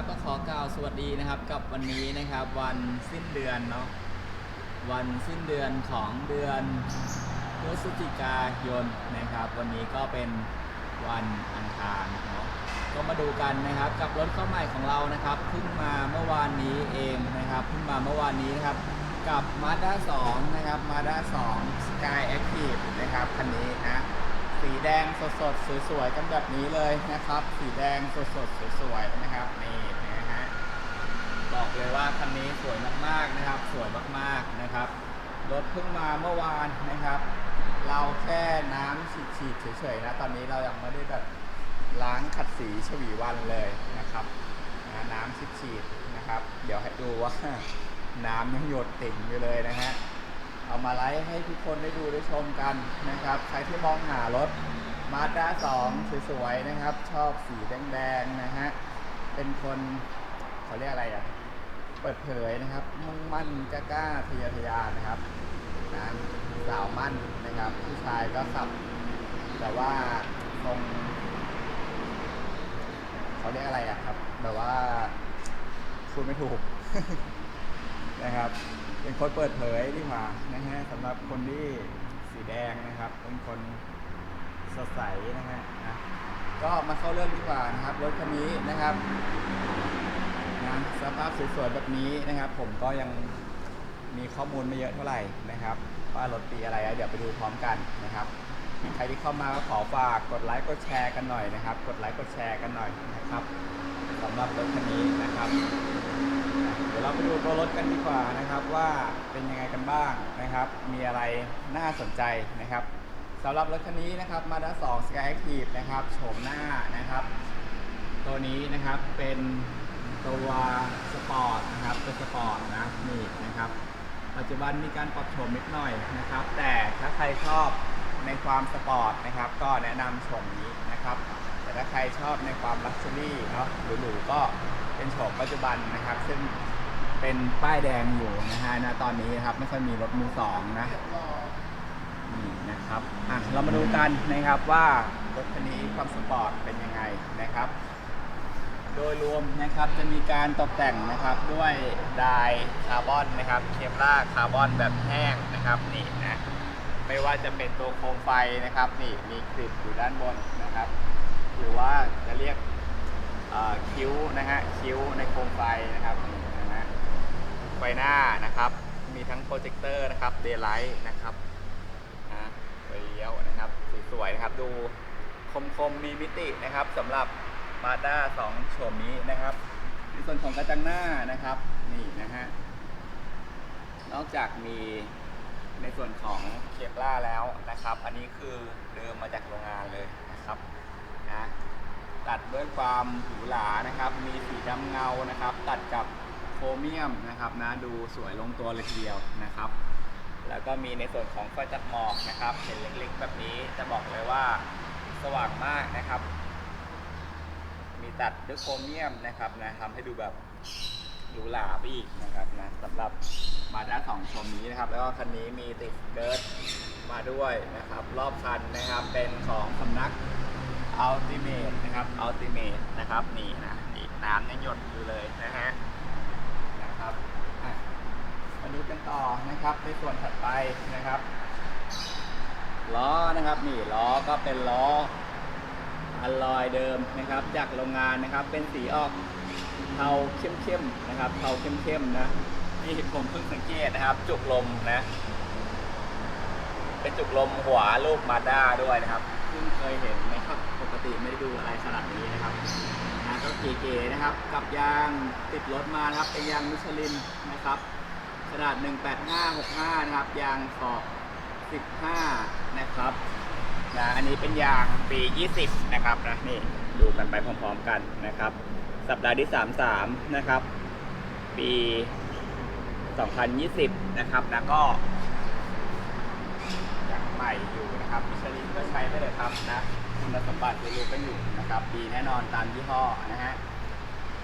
นะครับก็ขอกล่าวสวัสดีนะครับกับวันนี้นะครับวันสิ้นเดือนเนาะวันสิ้นเดือนของเดือนพฤศจิกายนนะครับ วันนี้ก็เป็นวันอังคารเนาะก็มาดูกันนะครับกับรถเข้าใหม่ของเรานะครับเพิ่งมาเมื่อวานนี้เองนะครับเพิ่งมาเมื่อวานนี้นะครับกับ Mazda 2 นะครับ Mazda 2 Sky Active นะครับคันนี้นะ สีแดงสดๆ สวยๆ กันแบบนี้เลยนะครับ สีแดงสดๆ สวยๆ นะครับ นี่นะฮะ บอกเลยว่าคันนี้สวยมากๆ นะครับ สวยมากๆ นะครับ รถเพิ่งมาเมื่อวานนะครับ เราแค่น้ำฉีดๆ เฉยๆ นะ ตอนนี้เรายังไม่ได้แบบล้างขัดสีฉวีวันเลยนะครับนะน้ำฉีดๆ นะครับ เดี๋ยวให้ดูว่าน้ำยังหยดติ่งอยู่เลยนะฮะ เอามาไลฟ์ให้ทุกคนได้ดูได้ชมกันนะครับ ใครที่มองหารถมาด้า2สวยๆนะครับ ชอบสีแดงๆนะฮะ เป็นคนเขาเรียกอะไรอะ เปิดเผยนะครับ มุ่งมั่นกล้าทะเยอทะยานนะครับนะสาวมั่นนะครับผู้ชายก็ขับ แต่ว่าตรงเขาเรียกอะไรอะครับ แบบว่าพูดไม่ถูกนะครับ เป็นคนเปิดเผยดีกว่านะฮะสำหรับคนที่สีแดงนะครับ เป็นคนสดใสนะฮะนะก็มาเข้าเรื่องดีกว่านะครับรถคันนี้นะครับนะสภาพสวยๆแบบนี้นะครับ ผมก็ยังมีข้อมูลไม่เยอะเท่าไหร่นะครับ ว่ารถปีอะไรเดี๋ยวไปดูพร้อมกันนะครับใครที่เข้ามาก็ขอฝากกดไลค์กดแชร์กันหน่อยนะครับ กดไลค์กดแชร์กันหน่อยนะครับสำหรับรถคันนี้นะครับ เดี๋ยวเราไปดูตัวรถกันดีกว่านะครับว่าเป็นยังไงกันบ้างนะครับ มีอะไรน่าสนใจนะครับสำหรับรถคันนี้นะครับ Mazda 2 Sky Active นะครับโฉมหน้านะครับ ตัวนี้นะครับเป็นตัวสปอร์ตนะครับตัวสปอร์ตนะนี่นะครับ ปัจจุบันมีการปรับโฉมนิดหน่อยนะครับ แต่ถ้าใครชอบในความสปอร์ตนะครับ ก็แนะนำโฉมนี้นะครับ แต่ถ้าใครชอบในความลักชัวรี่เนาะหรูๆก็เป็นโฉมปัจจุบันนะครับ ซึ่ง เป็นป้ายแดงอยู่นะฮะณตอนนี้นะครับไม่ค่อยมีรถมือสองนะนี่นะครับอะเรามาดูกันนะครับว่ารถคันนี้ความสปอร์ตเป็นยังไงนะครับ โดยรวมนะครับจะมีการตกแต่งนะครับด้วยไดร์คาร์บอนนะครับเคปล่าคาร์บอนแบบแห้งนะครับนี่นะไม่ว่าจะเป็นตัวโคมไฟนะครับนี่มีคลิปอยู่ด้านบนนะครับ หรือว่าจะเรียกคิ้วนะฮะคิ้วในโคมไฟนะครับนี่ ไฟหน้านะครับ มีทั้งโปรเจคเตอร์นะครับเดย์ไลท์นะครับนะไฟเลี้ยวนะครับสวยๆนะครับ ดูคมๆมีมิตินะครับสำหรับมาด้า2โฉมนี้นะครับ ในส่วนของกระจังหน้านะครับนี่นะฮะนอกจากมีในส่วนของเคปล่าแล้วนะครับ อันนี้คือเดิมมาจากโรงงานเลยนะครับนะตัดด้วยความหรูหรานะครับ มีสีดำเงานะครับ ตัดกับ ครเมียมนะครับนะดูสวยลงตัวเลยทีเดียวนะครับ แล้วก็มีในส่วนของไฟตัดหมอกนะครับเห็นเล็กๆ แบบนี้จะบอกเลยว่าสว่างมากนะครับ มีตัดด้วยโครเมียมนะครับนะทำให้ดูแบบหรูหราไปอีกนะครับนะสำหรับมาด้าสองชมนี้นะครับ แล้วก็คันนี้มีติดเกิร์ดมาด้วยนะครับ รอบคันนะครับเป็นของสำนัก Ultimate นะครับ Ultimate นะครับนี่นะนี่น้ำยังหยดอยู่เลยนะฮะนะครับอะมา ดูกันต่อนะครับในส่วนถัดไปนะครับล้อนะครับนี่ล้อก็เป็นล้ออลลอยเดิมนะครับ จากโรงงานนะครับ เป็นสีออกเทาเข้มๆนะครับเทาเข้มๆนะนี่ผมเพิ่งสังเกตนะครับ จุกลมนะเป็นจุกลมหัวรูปมาด้าด้วยนะครับเพิ่งเคยเห็นนะครับ ปกติไม่ได้ดูอะไรขนาดนี้นะครับนะก็เก๋ๆนะครับ กับยางติดรถมานะครับเป็นยางมิชลินนะครับ ขนาด 18565 นะครับ ยางขอบ 15 นะครับนะอันนี้เป็นยางปี 20 นะครับนะนี่ดูกันไปพร้อมๆกันนะครับ สัปดาห์ที่ 33 นะครับ ปี 2020 นะครับนะก็ยังใหม่อยู่นะครับมิชลินก็ใช้ได้เลยครับนะคุณสมบัติรู้กันอยู่นะครับ ดีแน่นอนตามยี่ห้อนะฮะ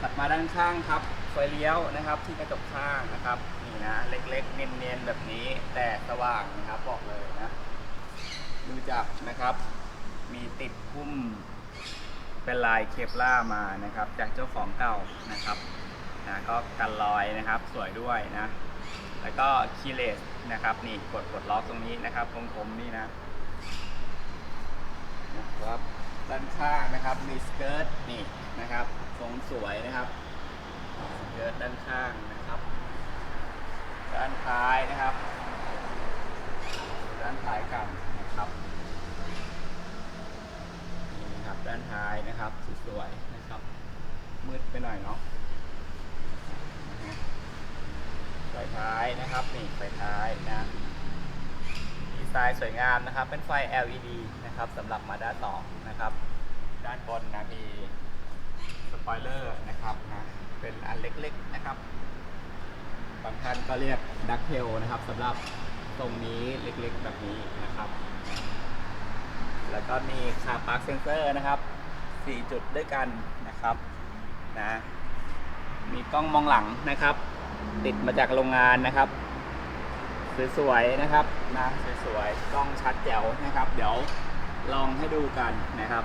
ถัดมาด้านข้างครับ ไฟเลี้ยวนะครับ ที่กระจกข้างนะครับนี่นะเล็กๆเนียนๆแบบนี้แต่สว่างนะครับบอกเลยนะดูจากนะครับ มีติดพุ่มเป็นลายเคปล่ามานะครับ จากเจ้าของเก่านะครับนะก็กันรอยนะครับสวยด้วยนะ แล้วก็คีเลสนะครับ นี่กดกดล็อกตรงนี้นะครับตรงผมนี่นะนะครับด้านข้างนะครับมีสเกิร์ตนี่นะครับทรงสวยนะครับ เกิร์ตด้านข้างนะครับ ด้านท้ายนะครับ ด้านท้ายกันนะครับนี่นะครับด้านท้ายนะครับสวยๆนะครับ มืดไปหน่อยเนาะไฟท้ายนะครับนี่ไฟท้ายนะดีไซน์สวยงามนะครับ เป็นไฟ LED นะครับสำหรับ Mazda 2นะครับ ด้านบนนะมีสปอยเลอร์นะครับนะ เป็นอันเล็กๆนะครับ บางท่านก็เรียกดักเทลนะครับสำหรับตรงนี้เล็กๆแบบนี้นะครับ แล้วก็มีคาปาร์คเซนเซอร์นะครับ 4 จุดด้วยกันนะครับนะมีกล้องมองหลังนะครับ ติดมาจากโรงงานนะครับ สวยๆนะครับนะสวยๆกล้องชัดแจ๋วนะครับ เดี๋ยวลองให้ดูกันนะครับ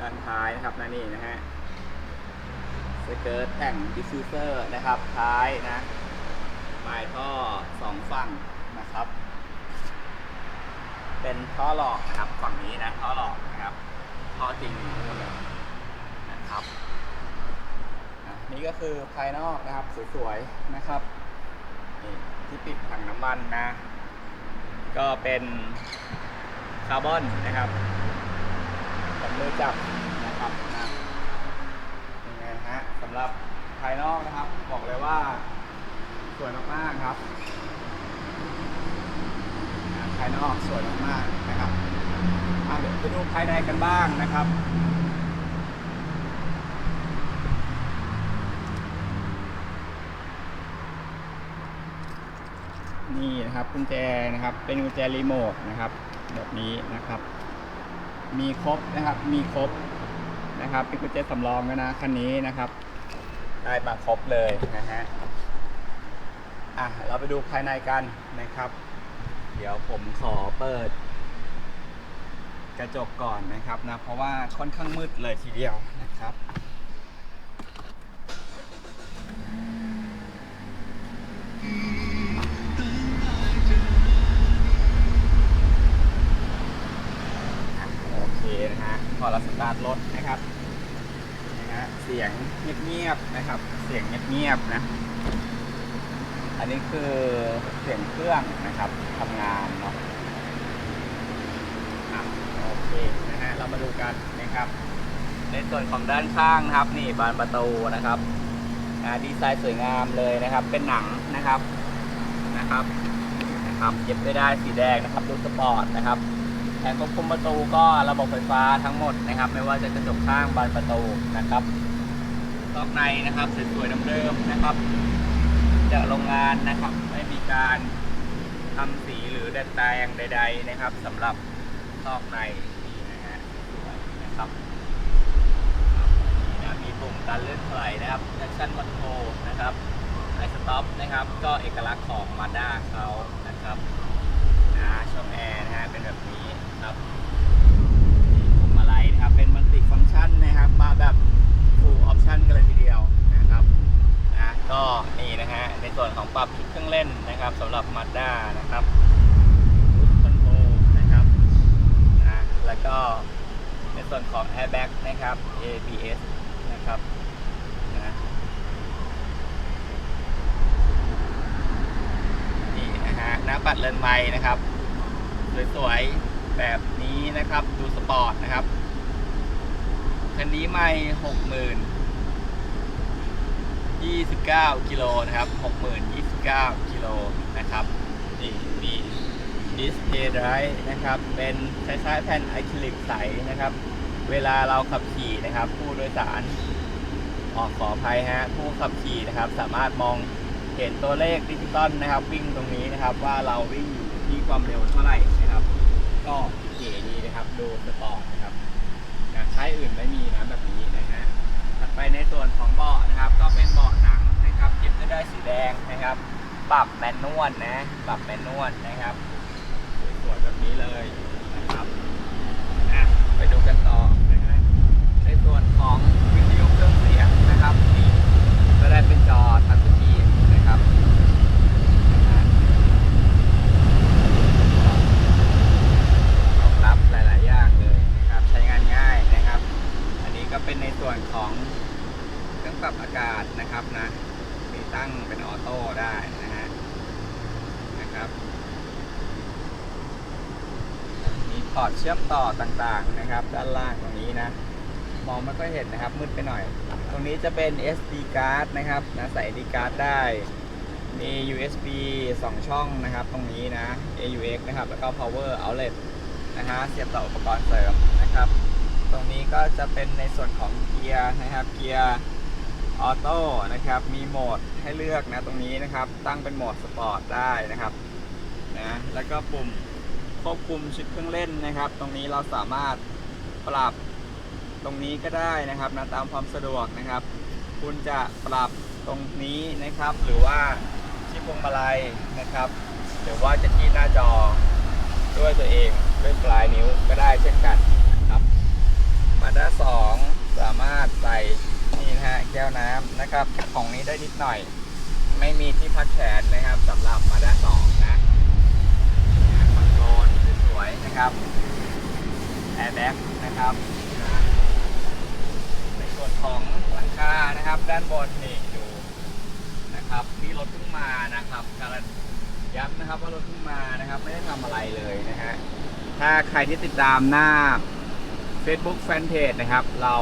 ด้านท้ายนะครับนะนี่นะฮะ สเกิร์ตแต่งดิฟฟิวเซอร์นะครับท้ายนะปลายท่อสองฝั่งนะครับ เป็นท่อหลอกนะครับฝั่งนี้นะท่อหลอกนะครับท่อจริงนู่นเลยนะครับนี่ก็คือภายนอกนะครับสวยๆนะครับนี่ที่ปิดถังน้ำมันนะ ก็เป็นคาร์บอนนะครับกับมือจับนะ ยังไงฮะ สำหรับภายนอกนะครับ บอกเลยว่า สวยมากๆครับ ภายนอกสวยมากๆนะครับอะเดี๋ยวไปดูภายในกันบ้างนะครับนี่นะครับกุญแจนะครับเป็นกุญแจรีโมทนะครับแบบนี้นะครับ มีครบนะครับมีครบ นะครับเป็นกุญแจสำรองแล้วนะคันนี้นะครับ ได้มาครบเลยนะฮะอะเราไปดูภายในกันนะครับ เดี๋ยวผมขอเปิด กระจกก่อนนะครับนะเพราะว่าค่อนข้างมืดเลยทีเดียวนะครับ พอเราสตาร์ทรถนะครับนะฮะเสียงเงียบๆนะครับ เสียงเงียบๆนะ อันนี้คือเสียงเครื่องนะครับทำงานเนาะโอเคนะฮะเรามาดูกันนะครับ ในส่วนของด้านข้างนะครับ นี่บานประตูนะครับดีไซน์สวยงามเลยนะครับ เป็นหนังนะครับนะครับนะครับเย็บด้ได้สีแดงนะครับ ดูสปอร์ตนะครับ แผงควบคุมประตูก็ระบบไฟฟ้าทั้งหมดนะครับ ไม่ว่าจะกระจกข้างบานประตูนะครับนอกในนะครับสวยๆเดิมๆนะครับ จากโรงงานนะครับไม่มีการทำสีหรือดัดแปลงใด ๆ นะครับสำหรับนอกในนี่นะฮะสวยนะครับนี่นะมีปุ่มการเลื่อนถลายนะครับ traction control นะครับไอสต็อปนะครับ ก็เอกลักษณ์ของ Mazda เขานะครับนะช่องแอร์นะฮะเป็นแบบนี้ ครับผมอะไรนะครับ เป็นมัลติฟังก์ชันนะครับ มาแบบ full option กันเลยทีเดียวนะครับนะก็นี่นะฮะ ในส่วนของปรับชุดเครื่องเล่นนะครับสำหรับ Mazda นะครับรูทคอนโทรนะครับนะแล้วก็ในส่วนของ airbag นะครับ ABS นะครับนะนี่นะฮะหน้าปัดเรือนไม้นะครับสวยๆ แบบนี้นะครับ ดูสปอร์ตนะครับ คันนี้ไม่หกหมื่นยี่สิบเก้ากิโลนะครับหกหมื่นยี่สิบเก้ากิโลนะครับ นี่มีดิสเพย์ไดรนะครับ เป็นคล้ายๆแผ่นอะคริลิกใสนะครับ เวลาเราขับขี่นะครับ ผู้โดยสารออกขออภัยฮะผู้ขับขี่นะครับ สามารถมองเห็นตัวเลขดิจิตอลนะครับ วิ่งตรงนี้นะครับ ว่าเราวิ่งอยู่ที่ความเร็วเท่าไหร่นะครับ ก็เก๋ดีนะครับดูสปอร์ตนะครับนะค่ายอื่นไม่มีนะแบบนี้นะฮะถัดไปในส่วนของเบาะนะครับ ก็เป็นเบาะหนังนะครับเย็บด้วยได้ายสีแดงนะครับ ปรับแมนนวลนะปรับแมนนวลนะครับสวยๆแบบนี้เลยนะครับอะไปดูกันต่อนะฮะในส่วนของวิทยุเครื่องเสียงนะครับนี่ก็ได้เป็นจอทัชสกรีนนะครับนะรองรับหลาย ๆ อย่างเลยนะครับ ใช้งานง่ายนะครับ อันนี้ ก็เป็นในส่วนของเครื่องปรับอากาศนะครับนะมีตั้งเป็นออโต้ได้นะฮะนะครับมีพอร์ตเชื่อมต่อต่างๆนะครับ ด้านล่างตรงนี้นะ มองไม่ค่อยเห็นนะครับมืดไปหน่อย ตรงนี้จะเป็น SD card นะครับนะใส่ SD card ได้มี USB 2 ช่องนะครับ ตรงนี้นะ AUX นะครับ แล้วก็ power outlet นะฮะเสียบต่ออุปกรณ์เสริมนะครับ รงนี้ก็จะเป็นในส่วนของเกียร์นะครับ เกียร์ออโต้นะครับ มีโหมดให้เลือกนะตรงนี้นะครับ ตั้งเป็นโหมดสปอร์ตได้นะครับนะแล้วก็ปุ่มควบคุมชุดเครื่องเล่นนะครับ ตรงนี้เราสามารถปรับตรงนี้ก็ได้นะครับนะตามความสะดวกนะครับ คุณจะปรับตรงนี้นะครับ หรือว่าที่พวงมาลัยนะครับ หรือว่าจะที่หน้าจอด้วยตัวเองด้วยปลายนิ้วก็ได้เช่นกัน ด้าสองสามารถใส่นี่นะฮะแก้วน้ำนะครับของนี้ได้นิดหน่อย ไม่มีที่พักแขนนะครับสำหรับมาด้าสองนะคอนโทรลสวยๆนะครับแอร์แบ็กนะครับในส่วนของหลังคานะครับ ด้านบนนี่ดูนะครับนี่รถเพิ่งมานะครับการย้ำนะครับว่ารถเพิ่งมานะครับ ไม่ได้ทำอะไรเลยนะฮะถ้าใครที่ติดตามหน้า Facebook Fanpage นะครับ เรา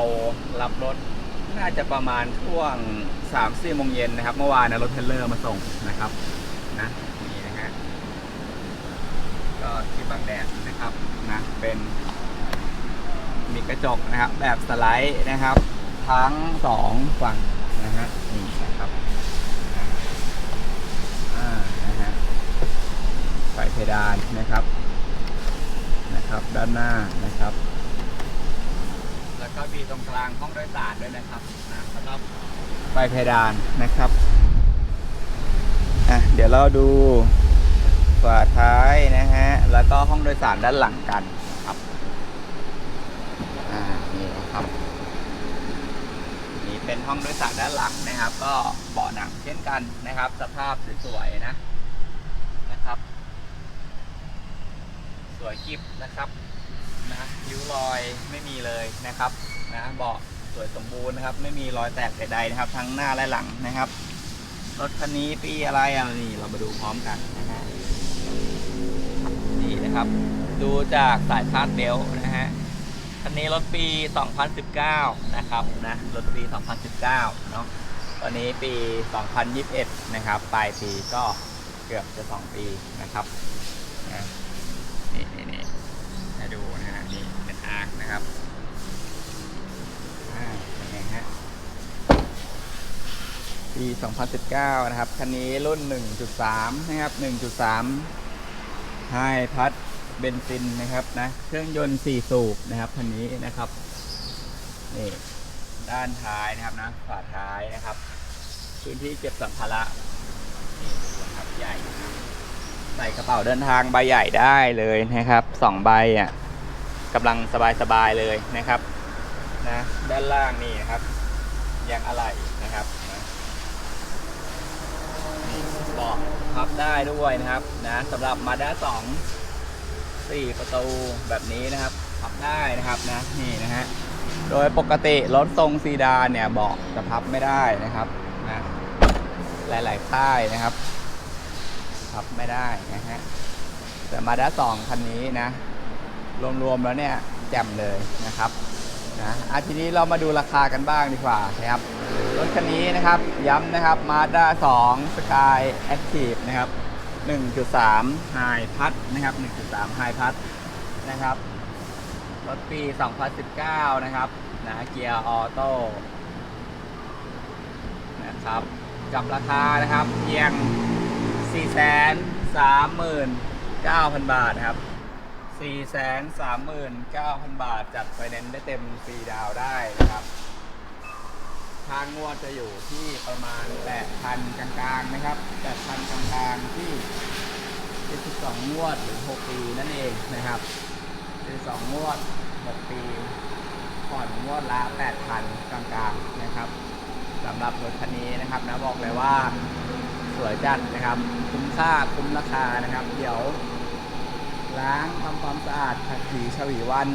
รับรถน่าจะประมาณช่วง3 4โมงเย็นนะครับ เมื่อวานนะรถเทเลอร์มาส่งนะครับนะนี่นะฮะก็ที่บางแดดนะครับนะเป็นมีกระจกนะครับ แบบสไลด์นะครับ ทั้งสองฝั่งนะฮะนี่นะครับอ่านะฮะไฟเพดานนะครับนะครับ ด้านหน้านะครับ แล้วก็มีตรงกลางห้องโดยสารด้วยนะครับนะสำหรับไฟเพดานนะครับอะเดี๋ยวเราดูฝาท้ายนะฮะ แล้วก็ห้องโดยสารด้านหลังกันครับอ่านี่นะครับ นี่เป็นห้องโดยสารด้านหลังนะครับ ก็เบาะหนังเช่นกันนะครับ สภาพสวยๆนะนะครับ สวยกิบนะครับนะ ริ้วรอยไม่มีเลยนะครับนะเบาะสวยสมบูรณ์นะครับ ไม่มีรอยแตกใดๆนะครับ ทั้งหน้าและหลังนะครับ รถคันนี้ปีอะไรอะนี่เรามาดูพร้อมกันนะฮะนี่นะครับ ดูจากสายคาดเบลนะฮะคันนี้รถปี 2019 นะครับนะรถปี 2019 เนาะตอนนี้ปี 2021 นะครับ ปลายปีก็เกือบจะ 2 ปีนะครับนะนี่นี่นี่ ให้ดูนะฮะนี่เป็ นอาร์คนะครับอ่าเป็นไงฮะปี 2019 นะครับ คันนี้รุ่น 1.3 นะครับ 1.3ไฮพัดเบนซินนะครับนะ เครื่องยนต์ 4 สูบนะครับ คันนี้นะครับ นี่ ด้านท้ายนะครับนะ ฝาท้ายนะครับ พื้นที่เก็บสัมภาระ นี่ดูครับใหญ่ ใส่กระเป๋าเดินทางใบใหญ่ได้เลยนะครับสองใบอะ กำลังสบายๆเลยนะครับนะด้านล่างนี่นะครับยังอะไรนะครับนะนี่เบาะพับได้ด้วยนะครับนะสำหรับมาด้าสองสี่ประตูแบบนี้นะครับพับได้นะครับนะนี่นะฮะโดยปกติรถทรงซีดานเนี่ยเบาะจะพับไม่ได้นะครับนะหลายๆค่ายนะครับ พับไม่ได้นะฮะแต่มาด้าสองคันนี้นะ รวมๆแล้วเนี่ยแจ่มเลยนะครับนะอาทีนี้เรามาดูราคากันบ้างดีกว่านะครับรถคันนี้นะครับย้ำนะครับ Mazda 2 Sky Active นะครับ 1.3 High พัดนะครับ 1.3 High พัดนะครับรถปี 2019 นะครับนะเกียร์ออโต้นะครับกับราคานะครับเพียง 439,000 บาทนะครับ 439,000 บาท จัดไฟแนนซ์ได้เต็มฟรีดาวได้นะครับทางงวดจะอยู่ที่ประมาณ 8,000 กลางๆ นะครับ 8,000 กลางๆ ที่ 72 งวดหรือ 6 ปีนั่นเองนะครับ12งวด 6 ปีผ่อนงวดละ 8,000 กลางๆ นะครับสำหรับรถคันนี้นะครับนะบอกเลยว่าสวยจัดนะครับ คุ้มค่าคุ้มราคานะครับ เดี๋ยว ล้างทำความสะอาดขัดสีฉวีวัน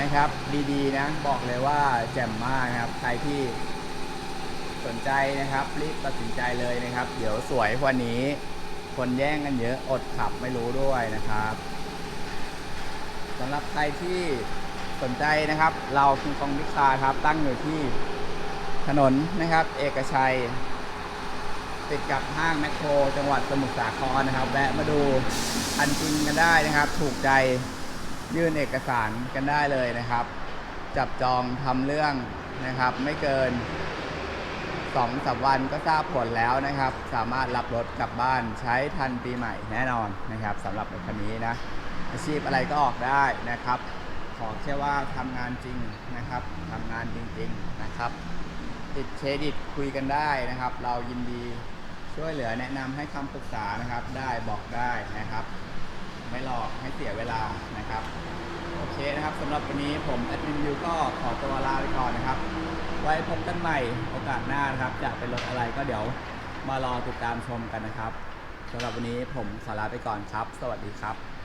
นะครับ ดีๆนะบอกเลยว่าแจ่มมากนะครับ ใครที่สนใจนะครับ รีบตัดสินใจเลยนะครับ เดี๋ยวสวยกว่านี้ คนแย่งกันเยอะอดขับไม่รู้ด้วยนะครับสำหรับใครที่สนใจนะครับ เราคิงคองมิคาครับ ตั้งอยู่ที่ถนนนะครับ เอกชัย ติดกับห้างแมคโคร จังหวัดสมุทรสาครนะครับ แวะมาดูอันจริงกันได้นะครับ ถูกใจยื่นเอกสารกันได้เลยนะครับ จับจองทำเรื่องนะครับ ไม่เกิน2อสาวันก็ทราบผลแล้วนะครับ สามารถรับรถกลับบ้านใช้ทันปีใหม่แน่นอนนะครับสำหรับรถคันนี้นะ อาชีพอะไรก็ออกได้นะครับ ขอแค่ว่าทำงานจริงนะครับทำงานจริง ๆนะครับ ติดเครดิตคุยกันได้นะครับ เรายินดี ช่วยเหลือแนะนำให้คำปรึกษานะครับ ได้บอกได้นะครับ ไม่หลอกให้เสียเวลานะครับ โอเคนะครับสำหรับวันนี้ผมแอดมินยูก็ขอตัวลาไปก่อนนะครับ ไว้พบกันใหม่โอกาสหน้านะครับ จะเป็นรถอะไรก็เดี๋ยวมารอติดตามชมกันนะครับสำหรับวันนี้ผมขอลาไปก่อนครับ สวัสดีครับ